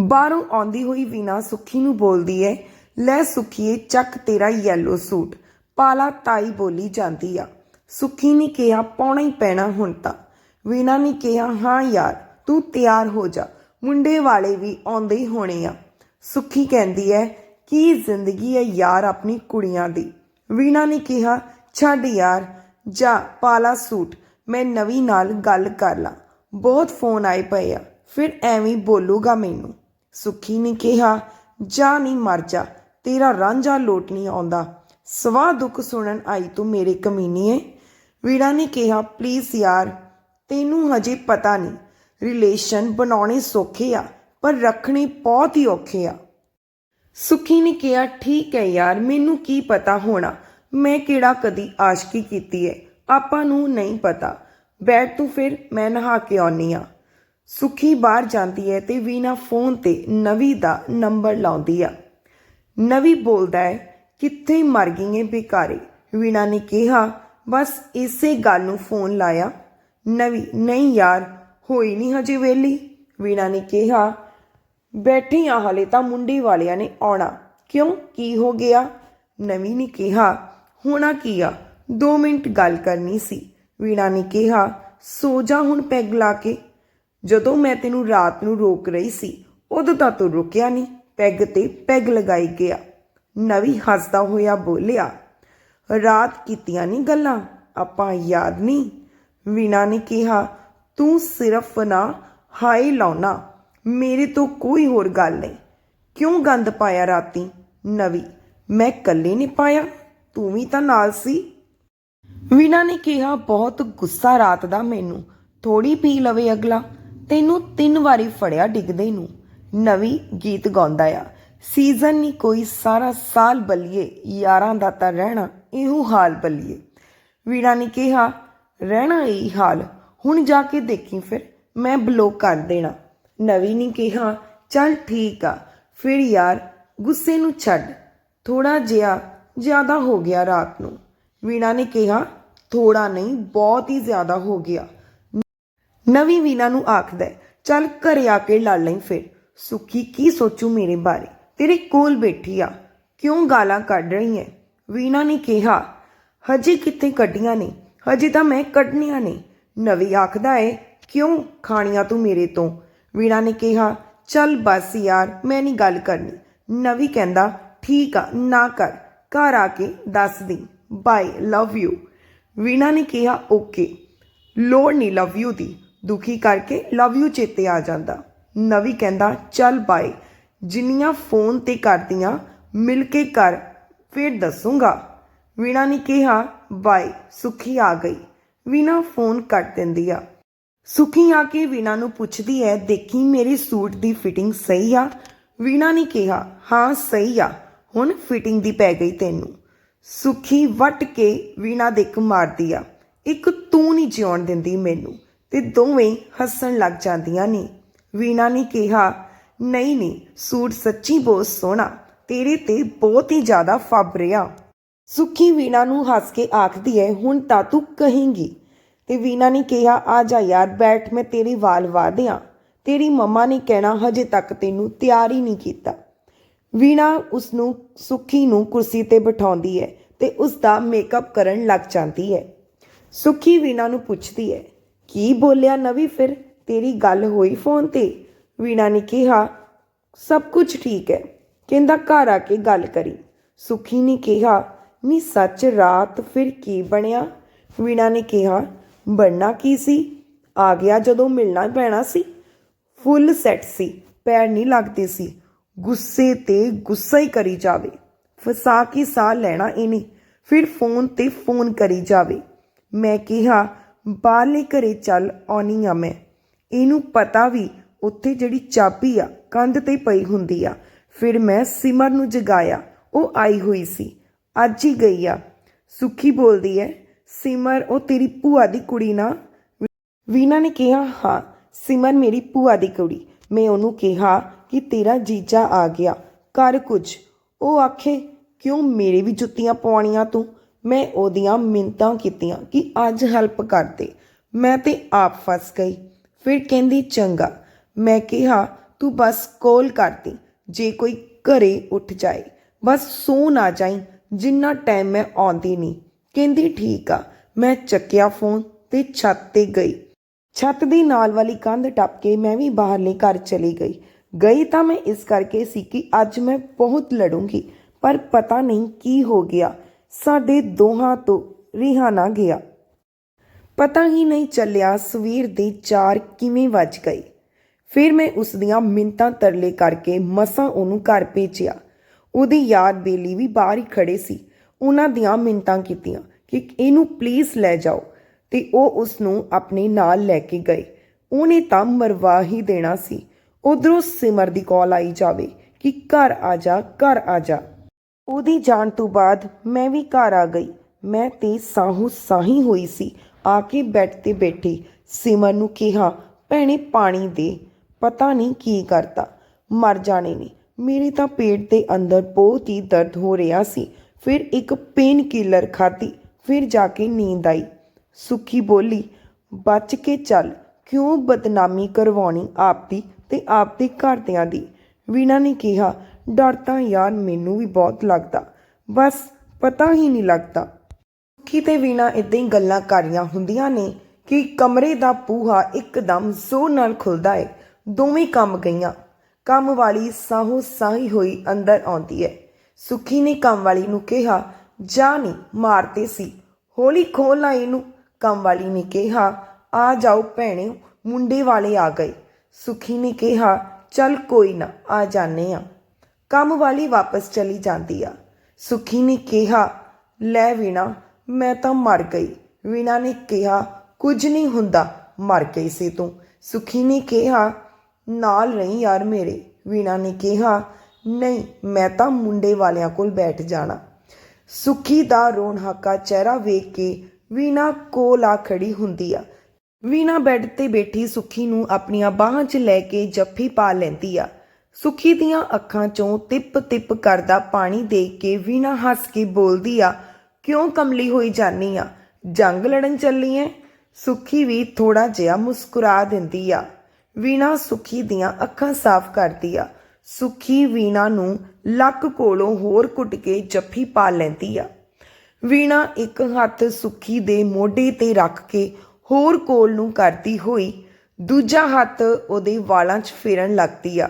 ਬਾਹਰੋਂ ਆਉਂਦੀ ਹੋਈ ਵੀਨਾ ਸੁੱਖੀ ਨੂੰ ਬੋਲਦੀ ਹੈ, ਲੈ ਸੁੱਖੀਏ, ਚੱਕ ਤੇਰਾ ਯੈਲੋ ਸੂਟ। ਪਾਲਾ ਤਾਈ ਬੋਲੀ ਜਾਂਦੀ ਆ। ਸੁੱਖੀ ਨੇ ਕਿਹਾ, ਪਾਉਣਾ ਹੀ ਪੈਣਾ ਹੁਣ ਤਾਂ। ਵੀਨਾ ਨੇ ਕਿਹਾ, ਹਾਂ ਯਾਰ, ਤੂੰ ਤਿਆਰ ਹੋ ਜਾ। ਮੁੰਡੇ ਵਾਲੇ ਵੀ ਆਉਂਦੇ ਹੀ ਹੋਣੇ ਆ। ਸੁੱਖੀ ਕਹਿੰਦੀ ਹੈ, ਕੀ ਜ਼ਿੰਦਗੀ ਹੈ ਯਾਰ ਆਪਣੀ ਕੁੜੀਆਂ ਦੀ? ਵੀਨਾ ਨੇ ਕਿਹਾ, ਛੱਡ ਯਾਰ, ਜਾ, ਪਾਲਾ ਸੂਟ। ਮੈਂ ਨਵੀਂ ਨਾਲ ਗੱਲ ਕਰ ਲਾਂ। ਬਹੁਤ ਫੋਨ ਆਏ ਪਏ ਆ। ਫਿਰ ਐਵੇਂ ਬੋਲੂਗਾ ਮੈਨੂੰ। ਸੁੱਖੀ ਨੇ ਕਿਹਾ, ਜਾ ਨਹੀਂ ਮਰ ਜਾ, ਤੇਰਾ ਰਾਂਝਾ ਲੋਟ ਨਹੀਂ ਆਉਂਦਾ। ਸਵਾ ਦੁੱਖ ਸੁਣਨ ਆਈ ਤੂੰ ਮੇਰੇ ਕਮੀਨੀਏ। ਵੀੜਾ ਨੇ ਕਿਹਾ ਪਲੀਜ਼ ਯਾਰ, ਤੈਨੂੰ ਹਜੇ ਪਤਾ ਨਹੀਂ। ਰਿਲੇਸ਼ਨ ਬਣਾਉਣੇ ਸੌਖੇ ਆ, ਪਰ ਰੱਖਣੇ ਬਹੁਤ ਹੀ ਔਖੇ ਆ। ਸੁਖੀ ਨੇ ਕਿਹਾ, ਠੀਕ ਹੈ ਯਾਰ, ਮੈਨੂੰ ਕੀ ਪਤਾ ਹੋਣਾ? ਮੈਂ ਕਿਹੜਾ ਕਦੀ ਆਸ਼ਕੀ ਕੀਤੀ ਹੈ ਆਪਾਂ ਨੂੰ ਨਹੀਂ ਪਤਾ। ਬੈਠ ਤੂੰ ਫਿਰ, ਮੈਂ ਨਹਾ ਕੇ ਆਉਣੀ ਆ ਸੁਖੀ ਬਾਹਰ ਜਾਂਦੀ ਹੈ ਤੇ ਵੀਨਾ ਫੋਨ ਤੇ ਨਵੀ ਦਾ ਨੰਬਰ ਲਾਉਂਦੀ ਆ। ਨਵੀ ਬੋਲਦਾ ਹੈ, ਕਿੱਥੇ ਮਰ ਗਈ ਏ ਬੇਕਾਰੇ ਵੀਨਾ ਨੇ ਕਿਹਾ, ਬਸ ਇਸੇ ਗੱਲ ਨੂੰ ਫੋਨ ਲਾਇਆ। ਨਵੀ, ਨਹੀਂ ਯਾਰ, ਹੋਈ ਨਹੀਂ ਹਜੇ ਵੇਲੀ? ਵੀਨਾ ਨੇ ਕਿਹਾ ਬੈਠੀ ਆ ਹਲੇ ਤਾਂ ਮੁੰਡੇ ਵਾਲਿਆਂ ਨੇ ਆਉਣਾ। ਕਿਉਂ? ਕੀ ਹੋ ਗਿਆ? ਨਵੀਂ ਨੇ ਕਿਹਾ, ਹੋਣਾ ਕੀ ਆ? 2 ਮਿੰਟ ਗੱਲ ਕਰਨੀ ਸੀ। ਵੀਣਾ ਨੇ ਕਿਹਾ, ਸੋ ਜਾ ਹੁਣ ਪੈਗ ਲਾ ਕੇ। ਜਦੋਂ ਮੈਂ ਤੈਨੂੰ ਰਾਤ ਨੂੰ ਰੋਕ ਰਹੀ ਸੀ, ਉਦੋਂ ਤਾਂ ਤੂੰ ਰੁਕਿਆ ਨਹੀਂ, ਪੈਗ ਤੇ ਪੈਗ ਲਗਾਈ ਗਿਆ। ਨਵੀਂ ਹੱਸਦਾ ਹੋਇਆ ਬੋਲਿਆ, ਰਾਤ ਕੀਤੀਆਂ ਨਹੀਂ ਗੱਲਾਂ, ਆਪਾਂ ਯਾਦ ਨਹੀਂ ਵੀਣਾ ਨੇ ਕਿਹਾ, ਤੂੰ ਸਿਰਫ ਨਾ ਹਾਈ ਲਾਉਣਾ, ਮੇਰੇ ਤੋਂ ਕੋਈ ਹੋਰ ਗੱਲ ਨਹੀਂ। ਕਿਉਂ ਗੰਦ ਪਾਇਆ ਰਾਤੀ, ਨਵੀ? ਮੈਂ ਇਕੱਲੇ ਨਹੀਂ ਪਾਇਆ, ਤੂੰ ਵੀ ਤਾਂ ਨਾਲ ਸੀ। ਵੀਣਾ ਨੇ ਕਿਹਾ, ਬਹੁਤ ਗੁੱਸਾ ਰਾਤ ਦਾ ਮੈਨੂੰ ਥੋੜੀ ਪੀ ਲਵੇ ਅਗਲਾ। ਤੈਨੂੰ ਤਿੰਨ ਵਾਰੀ ਫੜਿਆ ਡਿੱਗਦੇ ਨੂੰ। ਨਵੀਂ ਗੀਤ ਗਾਉਂਦਾ ਆ। ਸੀਜ਼ਨ ਨਹੀਂ ਕੋਈ, ਸਾਰਾ ਸਾਲ ਬਲੀਏ। ਯਾਰਾਂ ਦਾ ਤਾਂ ਰਹਿਣਾ ਇਹੋ ਹਾਲ ਬਲੀਏ। ਵੀਣਾ ਨੇ ਕਿਹਾ, ਰਹਿਣਾ ਇਹੀ ਹਾਲ। ਹੁਣ ਜਾ ਕੇ ਦੇਖੀ ਫਿਰ, ਮੈਂ ਬਲੌਕ ਕਰ ਦੇਣਾ। ਨਵੀਂ ਨੇ ਕਿਹਾ, ਚੱਲ ਠੀਕ ਆ। ਫਿਰ ਯਾਰ, ਗੁੱਸੇ ਨੂੰ ਛੱਡ। ਥੋੜਾ ਜਿਹਾ ਜ਼ਿਆਦਾ ਹੋ ਗਿਆ ਰਾਤ ਨੂੰ। ਵੀਣਾ ਨੇ ਕਿਹਾ ਥੋੜਾ ਨਹੀਂ, ਬਹੁਤ ਹੀ ਜ਼ਿਆਦਾ ਹੋ ਗਿਆ। ਨਵੀਂ ਵੀਨਾ ਨੂੰ ਆਖਦਾ ਚੱਲ ਘਰੇ ਆ ਕੇ ਲੜ ਲਈ ਫਿਰ। ਸੁੱਖੀ, ਕੀ ਸੋਚੂ ਮੇਰੇ ਬਾਰੇ? ਤੇਰੇ ਕੋਲ ਬੈਠੀ ਆ। ਕਿਉਂ ਗਾਲਾਂ ਕੱਢ ਰਹੀ ਹੈ ਵੀਨਾ ਨੇ ਕਿਹਾ, ਹਜੇ ਕਿੱਥੇ ਕੱਢੀਆਂ ਨੇ? ਹਜੇ ਤਾਂ ਮੈਂ ਕੱਢਣੀਆਂ ਨੇ। ਨਵੀਂ ਆਖਦਾ ਏ ਕਿਉਂ ਖਾਣੀਆਂ ਤੂੰ ਮੇਰੇ ਤੋਂ? ਵੀਣਾ ਨੇ ਕਿਹਾ, ਚੱਲ ਬਸ ਯਾਰ, ਮੈਂ ਨਹੀਂ ਗੱਲ ਕਰਨੀ। ਨਵੀਂ ਕਹਿੰਦਾ, ਠੀਕ ਆ, ਨਾ ਕਰ। ਘਰ ਆ ਕੇ ਦੱਸ ਦੀ। ਬਾਏ ਲਵ ਯੂ ਵੀਣਾ ਨੇ ਕਿਹਾ, ਓਕੇ। ਲੋੜ ਨਹੀਂ ਲਵ ਯੂ ਦੀ। ਦੁਖੀ ਕਰਕੇ ਲਵ ਯੂ ਚੇਤੇ ਆ ਜਾਂਦਾ। ਨਵੀਂ ਕਹਿੰਦਾ, ਚੱਲ ਬਾਏ। ਜਿੰਨੀਆਂ ਫੋਨ ਤੇ ਕਰਦੀਆਂ, ਮਿਲ ਕੇ ਕਰ, ਫਿਰ ਦੱਸੂਗਾ। ਵੀਣਾ ਨੇ ਕਿਹਾ, ਬਾਏ, ਸੁਖੀ ਆ ਗਈ। ਵੀਣਾ ਫੋਨ ਕੱਟ ਦਿੰਦੀ ਆ। ਸੁਖੀ ਆ ਕੇ ਵੀਣਾ ਨੂੰ ਪੁੱਛਦੀ ਹੈ, ਦੇਖੀ ਮੇਰੇ ਸੂਟ ਦੀ ਫਿਟਿੰਗ ਸਹੀ ਆ? ਵੀਣਾ ਨੇ ਕਿਹਾ, ਹਾਂ, ਸਹੀ ਆ। ਹੁਣ ਫਿਟਿੰਗ ਦੀ ਪੈ ਗਈ ਤੈਨੂੰ। ਸੁਖੀ ਵੱਟ ਕੇ ਵੀਣਾ ਦੇ ਇੱਕ ਮਾਰਦੀ ਆ। ਇੱਕ ਤੂੰ ਨਹੀਂ ਜਿਉਣ ਦਿੰਦੀ ਮੈਨੂੰ। ਤੇ ਦੋਵੇਂ ਹੱਸਣ ਲੱਗ ਜਾਂਦੀਆਂ ਨੇ। ਵੀਣਾ ਨੇ ਕਿਹਾ, ਨਹੀਂ ਨਹੀਂ, ਸੂਟ ਸੱਚੀ ਬਹੁਤ ਸੋਹਣਾ, ਤੇਰੇ ਤੇ ਬਹੁਤ ਹੀ ਜ਼ਿਆਦਾ ਫੱਬ ਰਿਹਾ। ਸੁਖੀ ਵੀਣਾ ਨੂੰ ਹੱਸ ਕੇ ਆਖਦੀ ਹੈ, ਹੁਣ ਤਾਂ ਤੂੰ ਕਹੇਂਗੀ। ਤੇ ਵੀਣਾ ਨੇ ਕਿਹਾ, ਆ ਜਾ ਯਾਰ, ਬੈਠ, ਮੈਂ ਤੇਰੀ ਵਾਲ ਵਾ ਦਿਆਂ ਤੇਰੀ ਮੰਮਾ ਨੇ ਕਹਿਣਾ, ਹਜੇ ਤੱਕ ਤੈਨੂੰ ਤਿਆਰ ਹੀ ਨਹੀਂ ਕੀਤਾ। ਵੀਣਾ ਉਸ ਨੂੰ ਸੁਖੀ ਨੂੰ ਕੁਰਸੀ ਤੇ ਬਿਠਾਉਂਦੀ ਹੈ ਤੇ ਉਸ ਦਾ ਮੇਕਅਪ ਕਰਨ ਲੱਗ ਜਾਂਦੀ ਹੈ। ਸੁਖੀ ਵੀਣਾ ਨੂੰ ਪੁੱਛਦੀ ਹੈ ਕੀ ਬੋਲਿਆ ਨਵੀ ਫਿਰ? ਤੇਰੀ ਗੱਲ ਹੋਈ ਫੋਨ ਤੇ। ਵੀਣਾ ਨੇ ਕਿਹਾ, ਸਭ ਕੁਝ ਠੀਕ ਹੈ। ਕਹਿੰਦਾ ਘਰ ਆ ਕੇ ਗੱਲ ਕਰੀ। ਸੁਖੀ ਨੇ ਕਿਹਾ, ਨੀ ਸੱਚ ਰਾਤ ਫਿਰ ਕੀ ਬਣਿਆ? ਵੀਣਾ ਨੇ ਕਿਹਾ, ਬਣਨਾ ਕੀ ਸੀ? ਆ ਗਿਆ ਜਦੋਂ ਮਿਲਣਾ ਪੈਣਾ ਸੀ। ਫੁੱਲ ਸੈੱਟ ਸੀ, ਪੈਰ ਨਹੀਂ ਲੱਗਦੇ ਸੀ। ਗੁੱਸੇ ਤੇ ਗੁੱਸਾ ਹੀ ਕਰੀ ਜਾਵੇ। ਫਸਾ ਕੇ ਸਾਹ ਲੈਣਾ ਇਹਨੇ, ਫਿਰ ਫੋਨ ਤੇ ਫੋਨ ਕਰੀ ਜਾਵੇ। ਮੈਂ ਕਿਹਾ ਬਾਹਰਲੇ ਘਰੇ ਚੱਲ ਆਉਣੀ ਆ ਮੈਂ। ਇਹਨੂੰ ਪਤਾ ਵੀ ਉੱਥੇ ਜਿਹੜੀ ਚਾਬੀ ਆ, ਕੰਧ ਤੇ ਪਈ ਹੁੰਦੀ ਆ। ਫਿਰ ਮੈਂ ਸਿਮਰ ਨੂੰ ਜਗਾਇਆ। ਉਹ ਆਈ ਹੋਈ ਸੀ। ਅੱਜ ਹੀ ਗਈ ਆ। ਸੁਖੀ ਬੋਲਦੀ ਹੈ ਸਿਮਰ, ਉਹ ਤੇਰੀ ਭੂਆ ਦੀ ਕੁੜੀ ਨਾ। ਵੀਨਾ ਨੇ ਕਿਹਾ, ਹਾਂ, ਸਿਮਰ ਮੇਰੀ ਭੂਆ ਦੀ ਕੁੜੀ। ਮੈਂ ਉਹਨੂੰ ਕਿਹਾ ਕਿ ਤੇਰਾ ਜੀਜਾ ਆ ਗਿਆ। ਕਰ ਕੁਝ। ਉਹ ਆਖੇ, ਕਿਉਂ ਮੇਰੇ ਵੀ ਜੁੱਤੀਆਂ ਪਵਾਉਣੀਆਂ ਤੂੰ? ਮੈਂ ਉਹਦੀਆਂ ਮਿੰਤਾਂ ਕੀਤੀਆਂ ਕਿ ਅੱਜ ਹੈਲਪ ਕਰ ਦੇ। ਮੈਂ ਤੇ ਆਪ ਫਸ ਗਈ। ਫਿਰ ਕਹਿੰਦੀ, ਚੰਗਾ। ਮੈਂ ਕਿਹਾ, ਤੂੰ ਬਸ ਕੋਲ ਕਰਦੀ ਜੇ ਕੋਈ ਘਰੇ ਉੱਠ ਜਾਏ। ਬਸ ਸੌ ਨਾ ਜਾਈ, ਜਿੰਨਾ ਟਾਈਮ ਮੈਂ ਆਉਂਦੀ ਨਹੀਂ। ਕਹਿੰਦੀ, ਠੀਕ ਆ। ਮੈਂ ਚੱਕਿਆ ਫੋਨ ਤੇ ਛੱਤ ਤੇ ਗਈ। ਛੱਤ ਦੀ ਨਾਲ ਵਾਲੀ ਕੰਧ ਟੱਪ ਕੇ ਮੈਂ ਵੀ ਬਾਹਰਲੇ ਘਰ ਚਲੀ ਗਈ। ਗਈ ਤਾਂ ਮੈਂ ਇਸ ਕਰਕੇ ਸੀ ਕਿ ਅੱਜ ਮੈਂ ਬਹੁਤ ਲੜੂੰਗੀ, ਪਰ ਪਤਾ ਨਹੀਂ ਕੀ ਹੋ ਗਿਆ। ਸਾਡੇ ਦੋਹਾਂ ਤੋਂ ਰਿਹਾ ਨਾ ਗਿਆ। ਪਤਾ ਹੀ ਨਹੀਂ ਚੱਲਿਆ ਸਵੇਰ ਦੇ 4 ਕਿਵੇਂ ਵੱਜ ਗਏ। ਫਿਰ ਮੈਂ ਉਸ ਦੀਆਂ ਮਿੰਤਾਂ ਤਰਲੇ ਕਰਕੇ ਮਸਾਂ ਉਹਨੂੰ ਘਰ ਭੇਜਿਆ। ਉਹਦੇ ਯਾਰ ਬੇਲੀ ਵੀ ਬਾਹਰ ਹੀ ਖੜੇ ਸੀ। ਉਹਨਾਂ ਦੀਆਂ ਮਿੰਤਾਂ ਕੀਤੀਆਂ ਕਿ ਇਹਨੂੰ ਪਲੀਜ਼ ਲੈ ਜਾਓ ਤੇ ਉਹ ਉਸ ਨੂੰ ਆਪਣੇ ਨਾਲ ਲੈ ਕੇ ਗਏ। ਉਹਨੇ ਤਾਂ ਮਰਵਾ ਹੀ ਦੇਣਾ ਸੀ। ਉਧਰੋਂ ਸਿਮਰ ਦੀ ਕਾਲ ਆਈ ਜਾਵੇ ਕਿ ਘਰ ਆ ਜਾ, ਘਰ ਆ ਜਾ। ਉਹਦੀ ਜਾਣ ਤੋਂ ਬਾਅਦ ਮੈਂ ਵੀ ਘਰ ਆ ਗਈ। ਮੈਂ ਤੇ ਸਾਹੂ ਸਾਹੀ ਹੋਈ ਸੀ। ਆ ਕੇ ਬੈੱਡ ਤੇ ਬੈਠੀ। ਸਿਮਰ ਨੂੰ ਕਿਹਾ, ਭੈਣੇ, ਪਾਣੀ ਦੇ। ਪਤਾ ਨਹੀਂ ਕੀ ਕਰਤਾ। ਮਰ ਜਾਣੇ ਨੇ। ਮੇਰੇ ਤਾਂ ਪੇਟ ਦੇ ਅੰਦਰ ਬਹੁਤ ਹੀ ਦਰਦ ਹੋ ਰਿਹਾ ਸੀ। ਫਿਰ ਇੱਕ ਪੇਨ ਕਿਲਰ ਖਾਧੀ। ਫਿਰ ਜਾ ਕੇ ਨੀਂਦ ਆਈ। ਸੁੱਖੀ ਬੋਲੀ, ਬਚ ਕੇ ਚੱਲ। ਕਿਉਂ ਬਦਨਾਮੀ ਕਰਵਾਉਣੀ ਆਪਦੀ ਤੇ ਆਪਦੇ ਘਰਦਿਆਂ ਦੀ? ਵੀਣਾ ਨੇ ਕਿਹਾ ਡਰ ਤਾਂ ਯਾਰ ਮੈਨੂੰ ਵੀ ਬਹੁਤ ਲੱਗਦਾ। ਬਸ ਪਤਾ ਹੀ ਨਹੀਂ ਲੱਗਦਾ। ਸੁੱਖੀ ਤੇ ਵੀਣਾ ਇਦਾਂ ਹੀ ਗੱਲਾਂ ਕਰੀਆਂ ਹੁੰਦੀਆਂ ਨੇ ਕਿ ਕਮਰੇ ਦਾ ਪੂਹਾ ਇੱਕਦਮ ਜ਼ੋਰ ਨਾਲ ਖੁੱਲਦਾ ਹੈ ਦੋਵੇਂ ਕੰਮ ਗਈਆਂ। ਕੰਮ ਵਾਲੀ ਸਾਹੋ ਸਾਹੀ ਹੋਈ ਅੰਦਰ ਆਉਂਦੀ ਹੈ ਸੁਖੀ ਨੇ ਕੰਮ ਵਾਲੀ ਨੂੰ ਕਿਹਾ, ਜਾ ਨਹੀਂ ਮਾਰਦੇ ਸੀ। ਹੌਲੀ ਖੋਲ ਇਹਨੂੰ। ਕੰਮ ਵਾਲੀ ਨੇ ਕਿਹਾ, ਆ ਜਾਓ ਭੈਣੇ ਮੁੰਡੇ ਵਾਲੇ ਆ ਗਏ। ਸੁਖੀ ਨੇ ਕਿਹਾ, ਚੱਲ ਕੋਈ ਨਾ, ਆ ਜਾਣੇ ਆ। ਕੰਮ ਵਾਲੀ ਵਾਪਸ ਚਲੀ ਜਾਂਦੀ ਆ। ਸੁਖੀ ਨੇ ਕਿਹਾ, ਲੈ ਵੀਣਾ, ਮੈਂ ਤਾਂ ਮਰ ਗਈ। ਵੀਣਾ ਨੇ ਕਿਹਾ, ਕੁਝ ਨਹੀਂ ਹੁੰਦਾ, ਮਰ ਗਈ ਸੀ ਤੂੰ। ਸੁਖੀ ਨੇ ਕਿਹਾ, ਨਾਲ ਰਹੀ ਯਾਰ ਮੇਰੇ। ਵੀਣਾ ਨੇ ਕਿਹਾ, ਨਹੀਂ, ਮੈਂ ਤਾਂ ਮੁੰਡੇ ਵਾਲਿਆਂ ਕੋਲ ਬੈਠ ਜਾਣਾ। ਸੁਖੀ ਦਾ ਰੋਣਹਾਕਾ ਚਿਹਰਾ ਵੇਖ ਕੇ ਵੀਣਾ ਕੋਲ ਆ ਖੜੀ ਹੁੰਦੀ ਆ। ਵੀਣਾ ਬੈੱਡ ਤੇ ਬੈਠੀ ਸੁਖੀ ਨੂੰ ਆਪਣੀਆਂ ਬਾਹਾਂ 'ਚ ਲੈ ਕੇ ਜੱਫੀ ਪਾ ਲੈਂਦੀ ਆ। ਸੁਖੀ ਦੀਆਂ ਅੱਖਾਂ 'ਚੋਂ ਟਿਪ ਟਿਪ ਕਰਦਾ ਪਾਣੀ ਦੇਖ ਕੇ ਵੀਣਾ ਹੱਸ ਕੇ ਬੋਲਦੀ ਆ, ਕਿਉਂ ਕਮਲੀ ਹੋਈ ਜਾਨੀ ਆ? ਜੰਗ ਲੜਨ ਚੱਲੀ ਐ? ਸੁਖੀ ਵੀ ਥੋੜਾ ਜਿਹਾ ਮੁਸਕਰਾ ਦਿੰਦੀ ਆ। ਵੀਣਾ ਸੁਖੀ ਦੀਆਂ ਅੱਖਾਂ ਸਾਫ਼ ਕਰਦੀ ਆ। ਸੁਖੀ ਵੀਣਾ ਨੂੰ ਲੱਕ ਕੋਲੋਂ ਹੋਰ ਕੁੱਟ ਕੇ ਜੱਫੀ ਪਾ ਲੈਂਦੀ ਆ। ਵੀਣਾ ਇੱਕ ਹੱਥ ਸੁੱਖੀ ਦੇ ਮੋਢੇ ਤੇ ਰੱਖ ਕੇ ਹੋਰ ਕੋਲ ਨੂੰ ਕਰਦੀ ਹੋਈ, ਦੂਜਾ ਹੱਥ ਉਹਦੇ ਵਾਲਾਂ 'ਚ ਫੇਰਨ ਲੱਗਦੀ ਆ।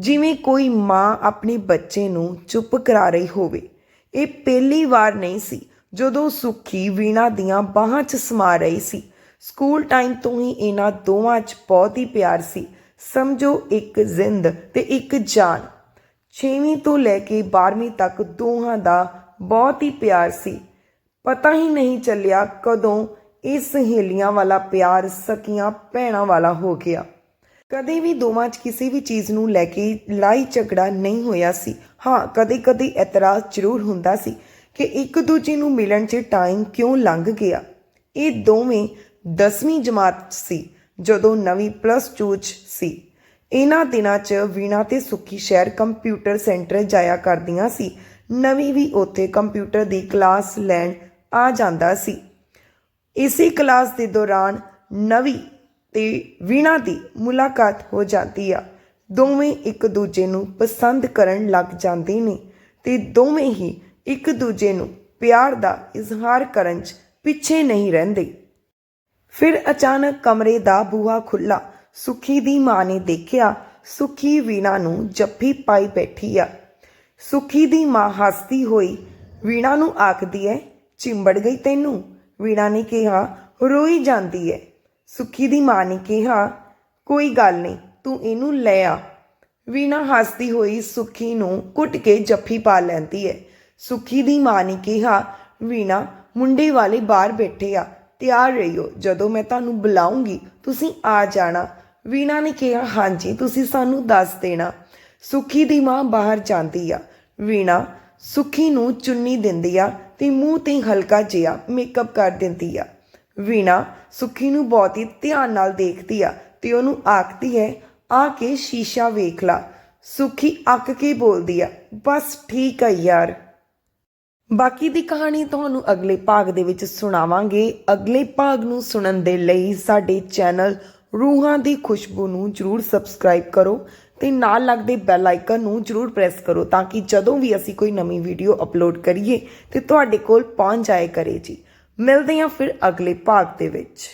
ਜਿਵੇਂ ਕੋਈ ਮਾਂ ਆਪਣੇ ਬੱਚੇ ਨੂੰ ਚੁੱਪ ਕਰਾ ਰਹੀ ਹੋਵੇ। ਇਹ ਪਹਿਲੀ ਵਾਰ ਨਹੀਂ ਸੀ ਜਦੋਂ ਸੁੱਖੀ ਵੀਣਾ ਦੀਆਂ ਬਾਹਾਂ 'ਚ ਸਮਾ ਰਹੀ ਸੀ। ਸਕੂਲ ਟਾਈਮ ਤੋਂ ਹੀ ਇਹਨਾਂ ਦੋਵਾਂ 'ਚ ਬਹੁਤ ਹੀ ਪਿਆਰ ਸੀ। ਸਮਝੋ ਇੱਕ ਜ਼ਿੰਦ ਤੇ ਇੱਕ ਜਾਨ। 6ਵੀਂ ਤੋਂ ਲੈ ਕੇ 12ਵੀਂ ਤੱਕ ਦੋਹਾਂ ਦਾ ਬਹੁਤ ਹੀ ਪਿਆਰ ਸੀ। ਪਤਾ ਹੀ ਨਹੀਂ ਚੱਲਿਆ ਕਦੋਂ ਇਹ ਸਹੇਲੀਆਂ ਵਾਲਾ ਪਿਆਰ ਸਕੀਆਂ ਭੈਣਾਂ ਵਾਲਾ ਹੋ ਗਿਆ। ਕਦੇ ਵੀ ਦੋਵਾਂ 'ਚ ਕਿਸੇ ਵੀ ਚੀਜ਼ ਨੂੰ ਲੈ ਕੇ ਲਾਈ ਝਗੜਾ ਨਹੀਂ ਹੋਇਆ ਸੀ। ਹਾਂ, ਕਦੇ-ਕਦੇ ਇਤਰਾਜ਼ ਜ਼ਰੂਰ ਹੁੰਦਾ ਸੀ ਕਿ ਇੱਕ ਦੂਜੇ ਨੂੰ ਮਿਲਣ 'ਚ ਟਾਈਮ ਕਿਉਂ ਲੰਘ ਗਿਆ। ਇਹ ਦੋਵੇਂ 10ਵੀਂ ਜਮਾਤ 'ਚ ਸੀ, ਜਦੋਂ ਨਵੀਂ ਪਲੱਸ 2 'ਚ ਸੀ। ਇਹਨਾਂ ਦਿਨਾਂ 'ਚ ਵੀਣਾ ਤੇ ਸੁੱਖੀ ਸ਼ਹਿਰ ਕੰਪਿਊਟਰ ਸੈਂਟਰ ਜਾਇਆ ਕਰਦੀਆਂ ਸੀ। ਨਵੀਂ ਵੀ ਉੱਥੇ ਕੰਪਿਊਟਰ ਦੀ ਕਲਾਸ ਲੈਣ ਆ ਜਾਂਦਾ ਸੀ। ਇਸੇ ਕਲਾਸ ਦੇ ਦੌਰਾਨ ਨਵੀਂ ਤੇ ਵੀਣਾ ਦੀ ਮੁਲਾਕਾਤ ਹੋ ਜਾਂਦੀ ਆ। ਦੋਵੇਂ ਇੱਕ ਦੂਜੇ ਨੂੰ ਪਸੰਦ ਕਰਨ ਲੱਗ ਜਾਂਦੇ ਨੇ ਤੇ ਦੋਵੇਂ ਹੀ ਇੱਕ ਦੂਜੇ ਨੂੰ ਪਿਆਰ ਦਾ ਇਜ਼ਹਾਰ ਕਰਨ 'ਚ ਪਿੱਛੇ ਨਹੀਂ ਰਹਿੰਦੇ। ਫਿਰ ਅਚਾਨਕ ਕਮਰੇ ਦਾ ਬੂਹਾ ਖੁੱਲਾ ਸੁਖੀ ਦੀ ਮਾਂ ਨੇ ਦੇਖਿਆ, ਸੁਖੀ ਵੀਣਾ ਨੂੰ ਜੱਫੀ ਪਾਈ ਬੈਠੀ ਆ। ਸੁਖੀ ਦੀ ਮਾਂ ਹੱਸਦੀ ਹੋਈ ਵੀਣਾ ਨੂੰ ਆਖਦੀ ਐ ਚਿੰਬੜ ਗਈ ਤੈਨੂੰ? ਵੀਣਾ ਨੇ ਕਿਹਾ, ਰੋਈ ਜਾਂਦੀ ਐ ਸੁੱਖੀ ਦੀ ਮਾਂ ਨੇ ਕਿਹਾ, ਕੋਈ ਗੱਲ ਨਹੀਂ, ਤੂੰ ਇਹਨੂੰ ਲੈ ਆ। ਵੀਣਾ ਹੱਸਦੀ ਹੋਈ ਸੁੱਖੀ ਨੂੰ ਕੁੱਟ ਕੇ ਜੱਫੀ ਪਾ ਲੈਂਦੀ ਹੈ ਸੁੱਖੀ ਦੀ ਮਾਂ ਨੇ ਕਿਹਾ, ਵੀਣਾ, ਮੁੰਡੇ ਵਾਲੇ ਬਾਹਰ ਬੈਠੇ ਆ, ਤਿਆਰ ਰਹੀਓ। ਜਦੋਂ ਮੈਂ ਤੁਹਾਨੂੰ ਬੁਲਾਉਂਗੀ, ਤੁਸੀਂ ਆ ਜਾਣਾ। ਵੀਣਾ ਨੇ ਕਿਹਾ, ਹਾਂਜੀ, ਤੁਸੀਂ ਸਾਨੂੰ ਦੱਸ ਦੇਣਾ। ਸੁੱਖੀ ਦੀ ਮਾਂ ਬਾਹਰ ਜਾਂਦੀ ਆ। ਵੀਣਾ ਸੁੱਖੀ ਨੂੰ ਚੁੰਨੀ ਦਿੰਦੀ ਆ ਤੇ ਮੂੰਹ ਤੇ ਹਲਕਾ ਜਿਹਾ ਮੇਕਅਪ ਕਰ ਦਿੰਦੀ ਆ। ਵੀਣਾ ਸੁੱਖੀ ਨੂੰ ਬਹੁਤ ਹੀ ਧਿਆਨ ਨਾਲ ਦੇਖਦੀ ਆ ਤੇ ਉਹਨੂੰ ਆਖਦੀ ਹੈ, ਆ ਕੇ ਸ਼ੀਸ਼ਾ ਵੇਖ ਲਾ। ਸੁਖੀ ਅੱਕ ਕੇ ਬੋਲਦੀ ਆ, ਬਸ ਠੀਕ ਆ ਯਾਰ। ਬਾਕੀ ਦੀ ਕਹਾਣੀ ਤੁਹਾਨੂੰ ਅਗਲੇ ਭਾਗ ਦੇ ਵਿੱਚ ਸੁਣਾਵਾਂਗੇ। ਅਗਲੇ ਭਾਗ ਨੂੰ ਸੁਣਨ ਦੇ ਲਈ ਸਾਡੇ ਚੈਨਲ ਰੂਹਾਂ ਦੀ ਖੁਸ਼ਬੂ ਨੂੰ ਜਰੂਰ ਸਬਸਕ੍ਰਾਈਬ ਕਰੋ ਤੇ ਨਾਲ ਲੱਗਦੇ ਬੈਲ ਆਈਕਨ ਨੂੰ ਜਰੂਰ ਪ੍ਰੈਸ ਕਰੋ ਤਾਂ ਕਿ ਜਦੋਂ ਵੀ ਅਸੀਂ ਕੋਈ ਨਵੀਂ ਵੀਡੀਓ ਅਪਲੋਡ ਕਰੀਏ ਤੇ ਤੁਹਾਡੇ ਕੋਲ ਪਹੁੰਚ ਜਾਏ ਕਰੇ ਜੀ। ਮਿਲਦੇ ਹਾਂ ਫਿਰ ਅਗਲੇ ਭਾਗ ਦੇ ਵਿੱਚ।